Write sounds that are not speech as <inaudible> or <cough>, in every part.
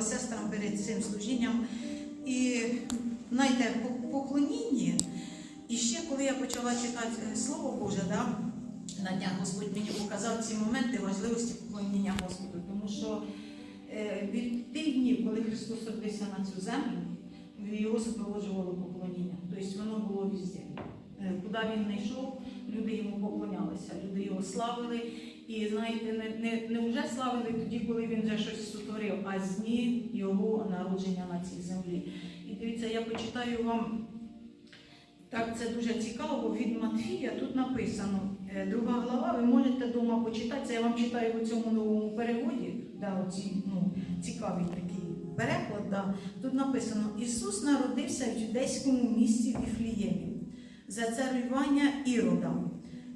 говорила сестрам перед цим служінням. І знаєте, по- поклоніння. І ще коли я почала читати е, Слово Боже, да, на днях Господь мені показав ці моменти важливості поклоніння Господу. Тому що е, від тих днів, коли Христос родився на цю землю, його супроводжувало поклоніння. Тобто воно було везде. Е, Куди він не йшов, люди йому поклонялися, люди його славили. І знаєте, не, не, не вже славили тоді, коли він вже щось сотворив, а з дні його народження на цій землі. І дивіться, я почитаю вам. Так, це дуже цікаво. Від Матфія тут написано, е, друга глава, ви можете вдома почитати. Це я вам читаю у цьому новому переводі, да, оці, ну, цікавий такий переклад. Да. Тут написано: Ісус народився в юдейському місті Віфліємі за царювання Ірода.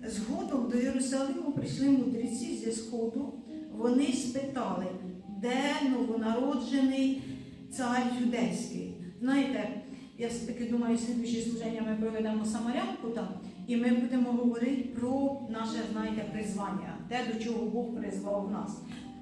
Згодом до Єрусалиму прийшли мудреці зі Сходу. Вони спитали, де новонароджений цар юдейський. Знаєте, я все-таки думаю, слідуюче служення ми проведемо Самарянку там, і ми будемо говорити про наше, знаєте, призвання, те, до чого Бог призвав нас.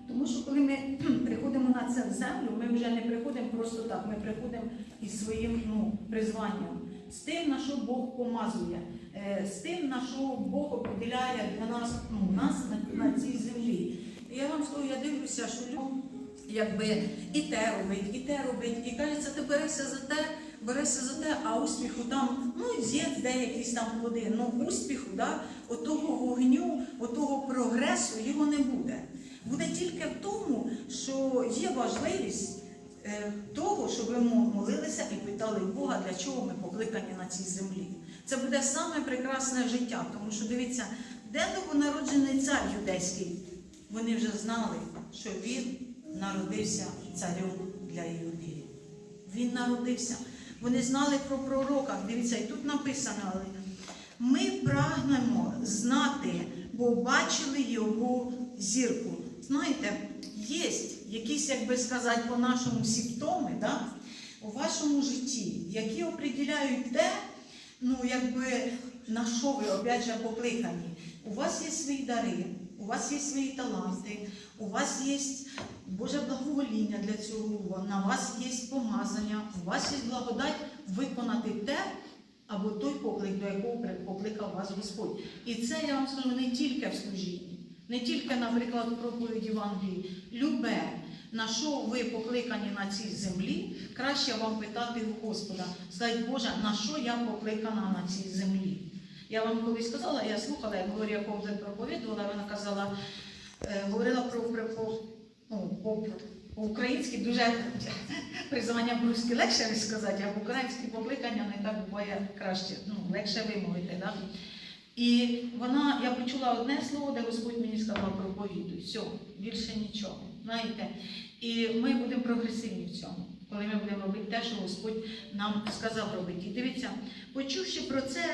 Тому що коли ми <clears throat> приходимо на це землю, ми вже не приходимо просто так, ми приходимо із своїм ну, призванням, з тим, на що Бог помазує, е, з тим, на що Бог определяє для нас, ну, нас на, на цій землі. Я вам скажу, я дивлюся, що люди якби і те робить, і те робить, і кажеться, ти берешся за те, берешся за те, а успіху там, ну, є де якісь там плоди, ну успіху, да, отого вогню, отого прогресу його не буде. Буде тільки в тому, що є важливість того, щоб ви молилися і питали Бога, для чого ми покликані на цій землі. Це буде саме прекрасне життя, тому що дивіться, де новонароджений цар юдейський, вони вже знали, що він народився царем для Іудеї. Він народився. Вони знали про пророка. Дивіться, і тут написано. але Ми прагнемо знати, бо бачили його зірку. Знаєте, якісь, як би сказати, по-нашому симптоми да, у вашому житті, які определяють те, ну, якби, на що ви опять же покликані. У вас є свої дари, у вас є свої таланти, у вас є Боже благовоління для цього, на вас є помазання, у вас є благодать виконати те або той поклик, до якого покликав вас Господь. І це я вам скажу не тільки в служінні, не тільки, наприклад, в проповіді Євангелії. Любе, на що ви покликані на цій землі, краще вам питати у Господа. Сказати, Боже, на що я покликана на цій землі? Я вам колись сказала, я слухала, як Глорія Ковзель проповідувала, вона казала, е, говорила про, про, про, ну, по, по-українськи дуже призвання по-русски легше сказати, а по-українськи покликання не так буває краще, ну, легше вимовити. Да? І вона, я почула одне слово, де Господь мені сказав проповідуй. Все, більше нічого. Знаєте, і ми будемо прогресивні в цьому, коли ми будемо робити те, що Господь нам сказав робити. І дивіться, почувши про це,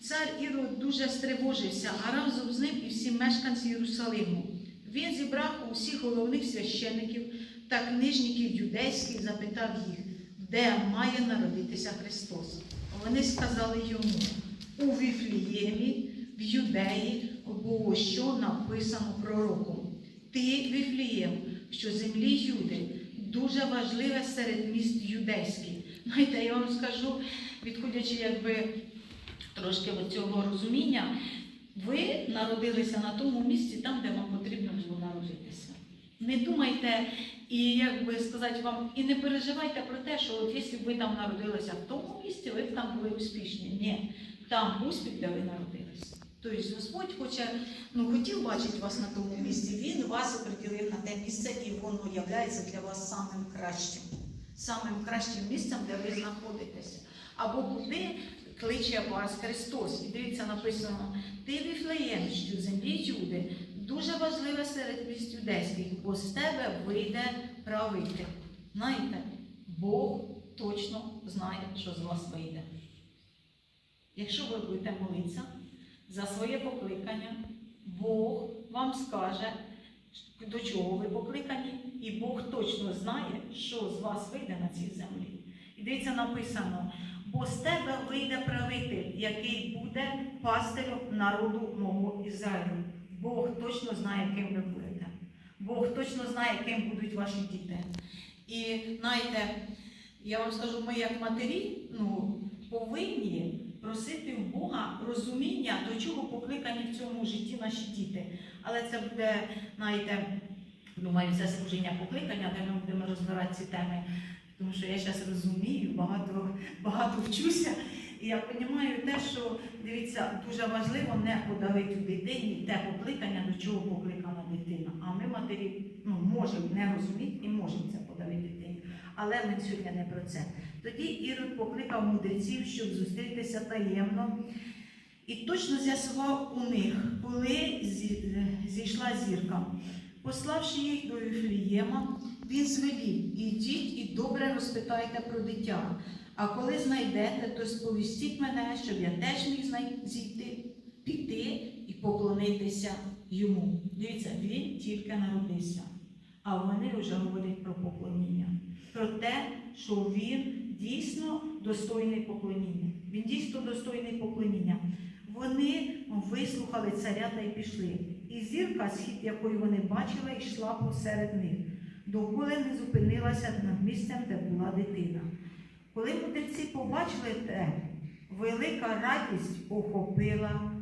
цар Ірод дуже стривожився, а разом з ним і всі мешканці Єрусалиму. Він зібрав усіх головних священиків та книжників юдейських, запитав їх, де має народитися Христос. Вони сказали йому у Віфліємі, в Юдеї, бо що написано пророком. Ти, Віфлієм, що землі Юди, дуже важливе серед міст юдейських. <laughs> Знаєте, я вам скажу, відходячи якби трошки від цього розуміння, ви народилися на тому місці, там, де вам потрібно було народитися. Не думайте і як би сказати вам, і не переживайте про те, що от якщо ви там народилися в тому місці, ви б там були успішні. Ні, там успіх, де ви народилися. Тобто Господь хоче, ну хотів бачити вас на тому місці, Він вас оприділив на те місце, і воно є для вас самим кращим, самим кращим місцем, де ви знаходитеся. Або куди кличе вас Христос. І дивіться, написано, ти Віфлеєм, що землі Юди, дуже важливе серед міст юдейських, бо з тебе вийде правитель. Знаєте, Бог точно знає, що з вас вийде. Якщо ви будете молитися за своє покликання, Бог вам скаже, до чого ви покликані, і Бог точно знає, що з вас вийде на цій землі. І дивіться, написано, бо з тебе вийде правитель, який буде пастирем народу мого Ізраїлю. Бог точно знає, ким ви будете. Бог точно знає, ким будуть ваші діти. І знаєте, я вам скажу, ми як матері ну, повинні просити в Бога розуміння, до чого покликані в цьому житті наші діти. Але це буде, знаєте, думаю, це служіння покликання, де ми будемо розбирати ці теми. Тому що я зараз розумію, багато, багато вчуся. І я розумію те, що дивіться, дуже важливо не подавити дитині те покликання, до чого покликана дитина. А ми, матері, ну, можемо не розуміти і можемо це подавити. Але ми сьогодні не про це. Тоді Ірод покликав мудреців, щоб зустрітися таємно. І точно з'ясував у них, коли зійшла зірка. Пославши їх до Віфлієма, він звелів, ідіть і добре розпитайте про дитя. А коли знайдете, то сповістіть мене, щоб я теж міг зійти, піти і поклонитися йому. Дивіться, він тільки народився, а вони вже говорять про поклоніння, про те, що він дійсно достойний поклоніння. Він дійсно достойний поклоніння. Вони вислухали царя та й пішли. І зірка, схід якої вони бачили, йшла посеред них, доколи не зупинилася над місцем, де була дитина. Коли мудреці побачили те, велика радість охопила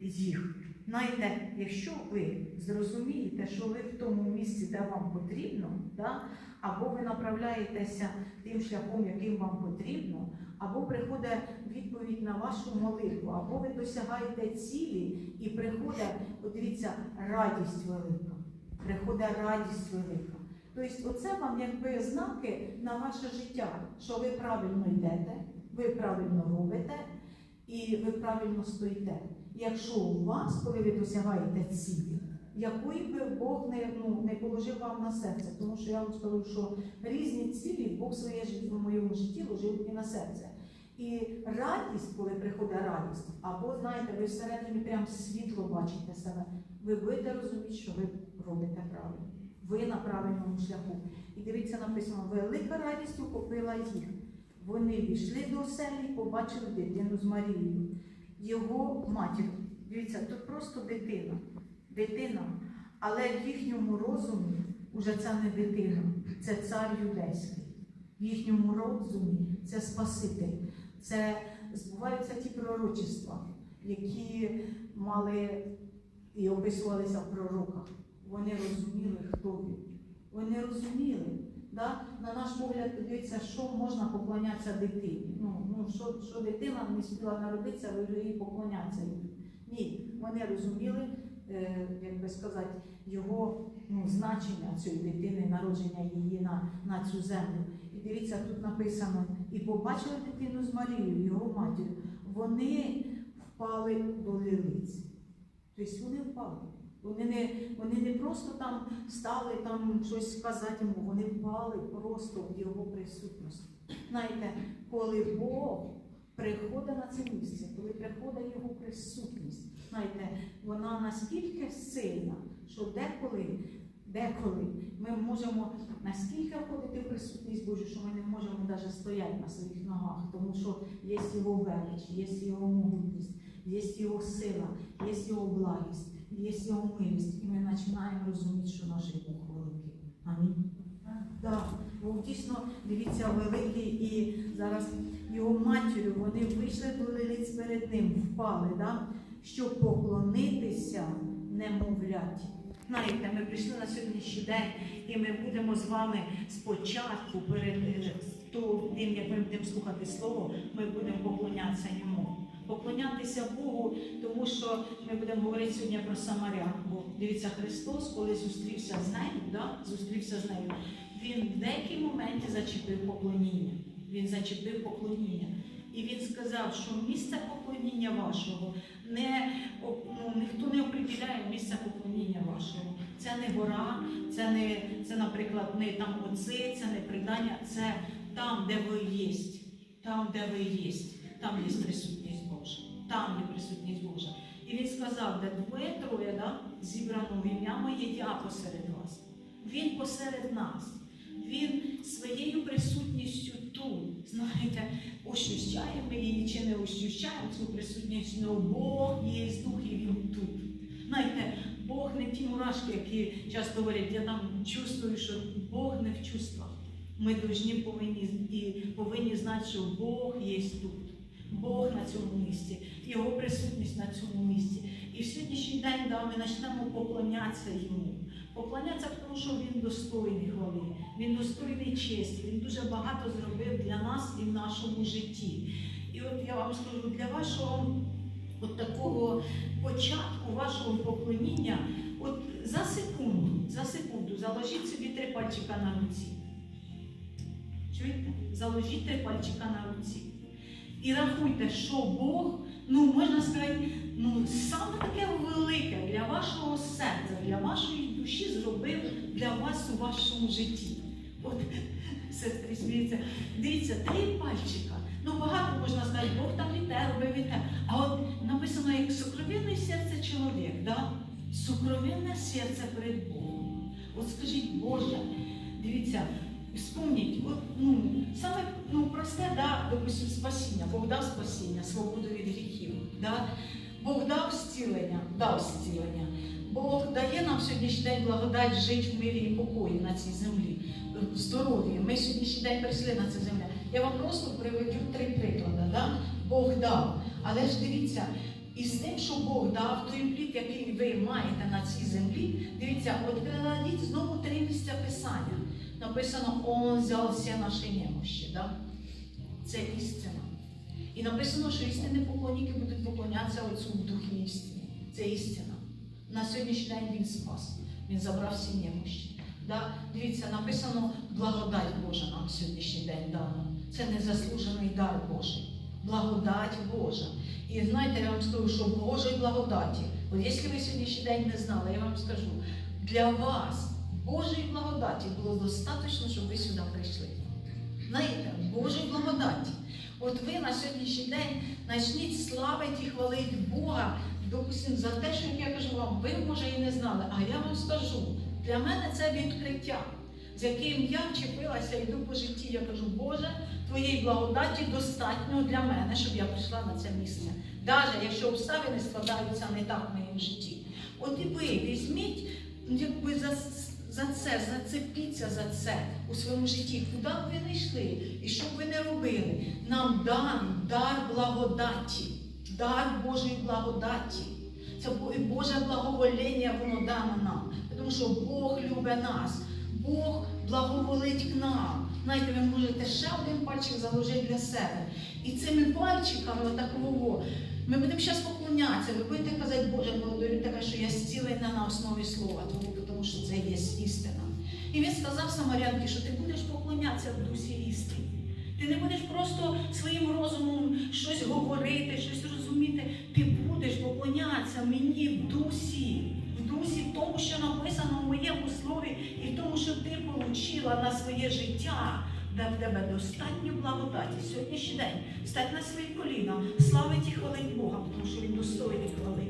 їх. Знаєте, якщо ви зрозумієте, що ви в тому місці, де вам потрібно, да, або ви направляєтеся тим шляхом, яким вам потрібно, або приходить відповідь на вашу молитву, або ви досягаєте цілі і приходить, от дивіться, радість велика. Приходить радість велика. Тобто, оце вам якби знаки на ваше життя, що ви правильно йдете, ви правильно робите і ви правильно стоїте. Якщо у вас, коли ви досягаєте цілі, якої би Бог не, ну, не положив вам на серце, тому що я вам скажу, що різні цілі Бог своє в моєму житті ложив мені на серце. І радість, коли приходить радість, або знаєте, ви всередині прям світло бачите себе, ви будете розуміти, що ви робите правильно. Ви на правильному шляху. І дивіться, написано, велика радість охопила їх. Вони війшли до оселі побачили дитину з Марією, його матір'ю. Дивіться, тут просто дитина. Дитина. Але в їхньому розумі вже це не дитина, це цар юдейський. В їхньому розумі це Спаситель. Це збуваються ті пророчества, які мали і описувалися в пророках. Вони розуміли, хто він. Вони розуміли. Да? На наш погляд, дивіться, що можна поклонятися дитині. Ну, ну, що, що дитина не спіла народитися, ви вже їй поклонятися. Ні, вони розуміли, як би сказати, його ну, значення цієї дитини, народження її на, на цю землю. І дивіться, тут написано, і побачили дитину з Марією, його матір'ю. Вони впали до лилиць. Тобто вони впали. Вони не, вони не просто там стали там щось сказати йому, вони впали просто в його присутність. Знаєте, коли Бог приходить на це місце, коли приходить його присутність, знаєте, вона настільки сильна, що деколи, деколи ми можемо настільки входити в присутність Божу, що ми не можемо навіть стояти на своїх ногах, тому що є його велич, є його могутність, є його сила, є його благість є його милість, і ми починаємо розуміти, що наш Бог великий. Амінь. Так, Бог дійсно, дивіться, великий, і зараз його матір'ю вони вийшли до лилиць перед ним, впали, да? Щоб поклонитися немовляті. Знаєте, ми прийшли на сьогоднішній день, і ми будемо з вами спочатку, перед е, тим, як ми будемо слухати слово, ми будемо поклонятися йому поклонятися Богу, тому що ми будемо говорити сьогодні про Самарянку. Дивіться, Христос, коли зустрівся з нею, да, зустрівся з нею, він в деякий моменті зачепив поклоніння. Він зачепив поклоніння. І він сказав, що місце поклоніння вашого не ну, ніхто не определяє місце поклоніння вашого. Це не гора, це не це, наприклад, не там оце, це не придання, це там, де ви є, там, де ви є, там є присутність Божа, там є присутність Божа. І він сказав, де двоє-троє да, зібрано ім'я моє, я посеред вас. Він посеред нас. Він своєю присутністю тут, знаєте, ощущаємо чи не ощущаємо цю присутність, але Бог є дух і він тут. Знаєте, Бог не ті мурашки, які часто говорять, я там чувствую, що Бог не в чувствах. Ми повинні, повинні, і повинні знати, що Бог є тут. Бог на цьому місці, Його присутність на цьому місці. І в сьогоднішній день да, ми почнемо поклонятися йому. Поклонятися, тому що він достойний хвали, він достойний честі, він дуже багато зробив для нас і в нашому житті. І от я вам скажу, для вашого от такого початку, вашого поклоніння, от за секунду, за секунду заложіть собі три пальчика на руці. Чуєте? Заложіть три пальчика на руці. І рахуйте, що Бог, ну можна сказати, ну саме таке велике для вашого серця, для вашої душі зробив для вас у вашому житті. От <laughs> сестри сміються. Дивіться, три пальчика. Ну багато можна сказати, Бог там і те робив і те. А от написано як сукровенне серце чоловік, да? сукровенне серце перед Богом. От скажіть, Боже, дивіться. Вспомніть, от, ну, саме ну, просте, да, допустим, спасіння, Бог дав спасіння, свободу від гріхів. Да? Бог дав зцілення, дав зцілення. Бог дає нам сьогоднішній день благодать жити в мирі і покої на цій землі, в здоров'ї. Ми сьогоднішній день прийшли на цю землю. Я вам просто приведу три приклади. Да? Бог дав. Але ж дивіться, і з тим, що Бог дав той плід, який ви маєте на цій землі, дивіться, от перекладіть знову три місця писання написано Он взяв всі наші немощі. Да? Це істина. І написано, що істинні поклонники будуть поклонятися Отцю в духі істини. Це істина. На сьогоднішній день він спас. Він забрав всі немощі. Да? Дивіться, написано благодать Божа нам сьогоднішній день дана. Це незаслужений дар Божий. Благодать Божа. І знаєте, я вам скажу, що Божої благодаті. От якщо ви сьогоднішній день не знали, я вам скажу, для вас Божої благодаті було достатньо, щоб ви сюди прийшли. Знаєте, Божої благодаті. От ви на сьогоднішній день почніть славити і хвалити Бога, допустим, за те, що я кажу вам, ви може і не знали, а я вам скажу, для мене це відкриття, з яким я вчепилася, йду по житті. Я кажу, Боже, твоєї благодаті достатньо для мене, щоб я прийшла на це місце. Навіть якщо обставини складаються не так в моєму житті. От і ви візьміть, якби за за це, зацепіться за це у своєму житті, куди б ви не йшли і що б ви не робили. Нам дан дар благодаті, дар Божої благодаті. Це Боже благовоління, воно дано нам. Тому що Бог любить нас, Бог благоволить к нам. Знаєте, ви можете ще один пальчик заложити для себе. І цими пальчиками, отакого, ми будемо зараз поклонятися, ви будете казати, Боже, благодарю тебе, що я зцілена на основі слова, тому, тому що це є істина. І він сказав Самарянки, що ти будеш поклонятися в дусі істині. Ти не будеш просто своїм розумом щось говорити, щось розуміти. Ти будеш поклонятися мені в дусі, дусі, в тому, що написано в моєму слові, і в тому, що ти отримала на своє життя де в тебе достатньо благодаті. Сьогоднішній день стать на свої коліна, славить і хвалить Бога, тому що Він достойний хвали.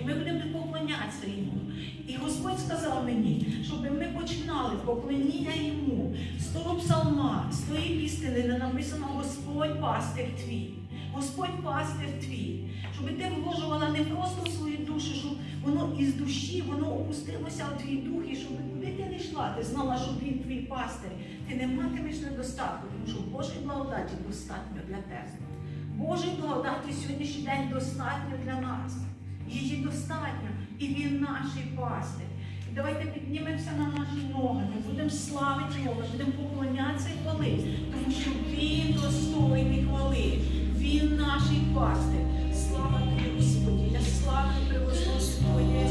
І ми будемо поклонятися йому. І Господь сказав мені, щоб ми починали поклоніння йому з того псалма, з тої пісни, де написано Господь пастир твій. Господь пастир твій, щоб ти вложувала не просто свою душу, щоб воно із душі, воно опустилося в твій дух, і щоб куди ти не йшла, ти знала, що він твій пастир. Ти не матимеш недостатку, тому що Божої благодаті достатньо для тебе. Божої благодаті сьогоднішній день достатньо для нас. Її достатньо. І він наш пастир. Давайте піднімемося на наші ноги, ми будемо славити Його, ми будемо поклонятися і хвалити, тому що Він достойний хвали. Він нашій пастир. Слава Господі, я славлю привозу Твоє